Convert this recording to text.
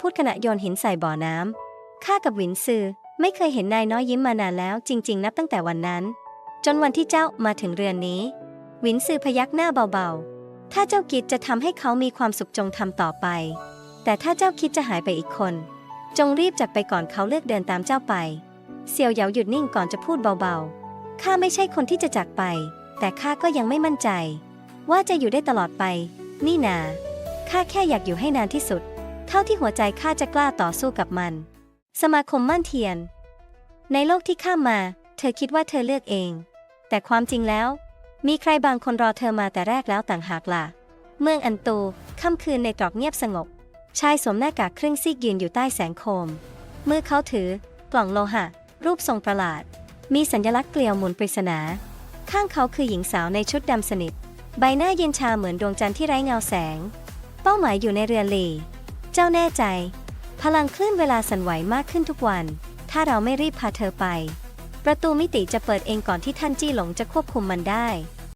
พูดขณะโยนหินใส่บ่อน้ำข้ากับหวินซือไม่เคยเห็นนายน้อยยิ้มมานานแล้วจริง ๆ นับตั้งแต่วันนั้น จนวันที่เจ้ามาถึงเรือนนี้ หวินซือพยักหน้าเบาๆ ถ้าเจ้าคิดจะทำให้เขามีความสุขจงทำต่อไป แต่ถ้าเจ้าคิดจะหายไปอีกคน จงรีบจากไปก่อนเขาเลือกเดินตามเจ้าไปเสี่ยวเหยาหยุดนิ่งก่อนจะพูดเบาๆข้าไม่ใช่คนที่จะจากไป แต่ข้าก็ยังไม่มั่นใจ ว่าจะอยู่ได้ตลอดไป นี่นาข้าแค่อยากอยู่ให้นานที่สุด ท่าที่หัวใจข้าจะกล้าต่อสู้กับมัน สมาคมมั่นเทียน ในโลกที่ข้ามมา เธอคิดว่าเธอเลือกเอง แต่ความจริงแล้ว มีใครบางคนรอเธอมาแต่แรกแล้วต่างหากล่ะ เมืองอันตูค่ำคืนในตรอกเงียบสงบ ชายสวมหน้ากากครึ่งซีกยืนอยู่ใต้แสงโคม มือเขาถือกล่องโลหะ รูปทรงประหลาด มีสัญลักษณ์เกลียวหมุนปริศนา ข้างเขาคือหญิงสาวในชุดดำสนิท ใบหน้าเย็นชาเหมือนดวงจันทร์ที่ไร้เงาแสง เป้าหมายอยู่ในเรือนลี เจ้าแน่ใจ พลังคลื่นเวลาสั่นไหวมากขึ้นทุกวัน ถ้าเราไม่รีบพาเธอไป ประตูมิติจะเปิดเองก่อนที่ท่านจี้หลงจะควบคุมมันได้